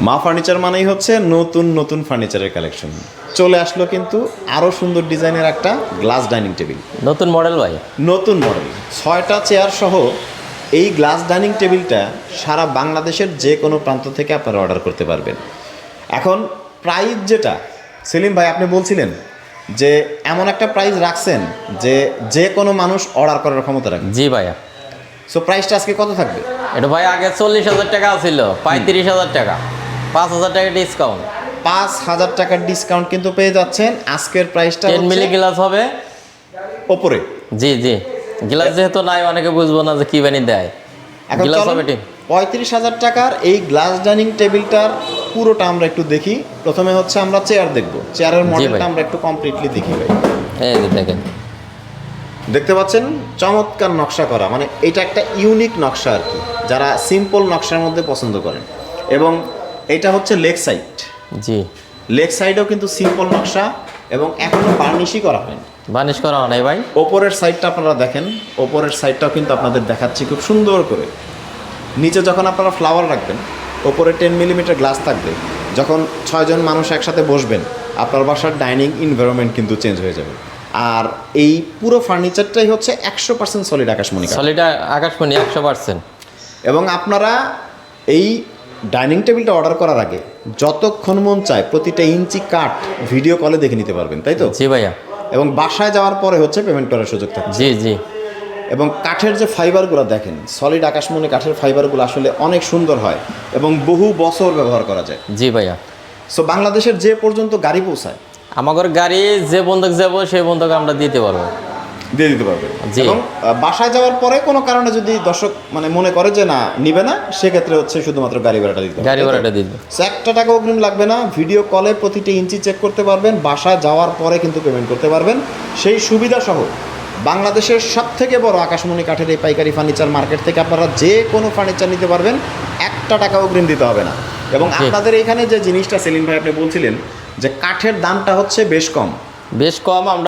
মা ফার্নিচার মানেই হচ্ছে নতুন নতুন ফার্নিচারের কালেকশন চলে আসলো কিন্তু আরও সুন্দর ডিজাইনের একটা গ্লাস ডাইনিং টেবিল নতুন মডেল ভাই। নতুন মডেল ছয়টা চেয়ার সহ এই গ্লাস ডাইনিং টেবিলটা সারা বাংলাদেশের যে কোনো প্রান্ত থেকে আপনারা অর্ডার করতে পারবেন। এখন প্রাইস যেটা সেলিম ভাই আপনি বলছিলেন যে এমন একটা প্রাইস রাখছেন যে যে কোনো মানুষ অর্ডার করার ক্ষমতা রাখবে জি ভাইয়া। সো প্রাইসটা আজকে কত থাকবে? এটা ভাই আগে চল্লিশ হাজার টাকা ছিল পঁয়ত্রিশ হাজার টাকা। পাঁচ হাজার টাকা ডিসকাউন্ট পাঁচ হাজার টাকার ডিসকাউন্ট কিন্তু পেয়ে যাচ্ছেন। আজকের প্রাইসটা টেন মিলি গ্লাস হবে। ওপরে। জি জি। গ্লাস যেহেতু নাই অনেকে বুঝব না যে কি বানি দেয়। গ্লাস হবে পঁয়ত্রিশ হাজার টাকার এই গ্লাস ডাইনিং টেবিলটার পুরোটা আমরা একটু দেখি। প্রথমে হচ্ছে আমরা চেয়ার দেখব। চেয়ারের মডেলটা আমরা একটু কমপ্লিটলি দেখি ভাই। এই দেখেন। দেখতে পাচ্ছেন? চমৎকার নকশা করা। মানে এটা একটা ইউনিক নকশা আর কি। যারা সিম্পল নকশার মধ্যে পছন্দ করেন। এবং এটা হচ্ছে লেগ সাইড। জি। লেগ সাইডেও কিন্তু সিম্পল নকশা এবং এখনও বার্নিশই করা হয়নি। বার্নিশ করা নাই ভাই। ওপরের সাইডটা আপনারা দেখেন ওপরের সাইডটাও কিন্তু আপনাদের দেখাচ্ছি খুব সুন্দর করে। নিচে যখন আপনারা ফ্লাওয়ার রাখবেন ওপরে টেন মিলিমিটার গ্লাস থাকবে। যখন ছয়জন মানুষ একসাথে বসবেন আপনার বাসার ডাইনিং এনভায়রনমেন্ট কিন্তু চেঞ্জ হয়ে যাবে। আর এই পুরো ফার্নিচারটাই হচ্ছে একশো পার্সেন্ট সলিড আকাশমণি। সলিড আকাশমণি একশো পার্সেন্ট এবং আপনারা এই ডাইনিং টেবিলটা অর্ডার করার আগে যতক্ষণ মন চায় প্রতিটা ইঞ্চি কাঠ ভিডিও কলে দেখে নিতে পারবেন তাই তো? জি ভাইয়া। এবং বাসায় যাওয়ার পরে হচ্ছে পেমেন্ট করার সুযোগ থাকে জি জি। এবং কাঠের যে ফাইবারগুলো দেখেন সলিড আকাশমণি কাঠের ফাইবারগুলো আসলে অনেক সুন্দর হয় এবং বহু বছর ব্যবহার করা যায়। জি ভাইয়া। সো বাংলাদেশের যে পর্যন্ত গাড়ি পৌঁছায় আমাদের গাড়ি যে বন্ধক যাব সেই বন্ধক আমরা দিতে পারব। দিয়ে দিতে পারবে। এবং বাসায় যাওয়ার পরে কোনো কারণে যদি দর্শক মানে মনে করে যে না নিবে না সেক্ষেত্রে হচ্ছে শুধুমাত্র গাড়ি ভাড়াটা দিতে গাড়ি? ভাড়াটা দিবে। So, একটা টাকা অগ্রিম লাগবে না ভিডিও কলে প্রতিটি ইঞ্চি চেক করতে পারবেন বাসায় যাওয়ার পরে কিন্তু পেমেন্ট করতে পারবেন। সেই সুবিধা সহ বাংলাদেশের সব থেকে বড় আকাশমণি কাঠের এই পাইকারি ফার্নিচার মার্কেট থেকে আপনারা যে কোনো ফার্নিচার নিতে পারবেন একটা টাকা অগ্রিম দিতে হবে না। এবং আপনাদের এখানে যে জিনিসটা সেলিম ভাই আপনি বলছিলেন যে কাঠের দামটা হচ্ছে বেশ কম। বেশ কম আমরা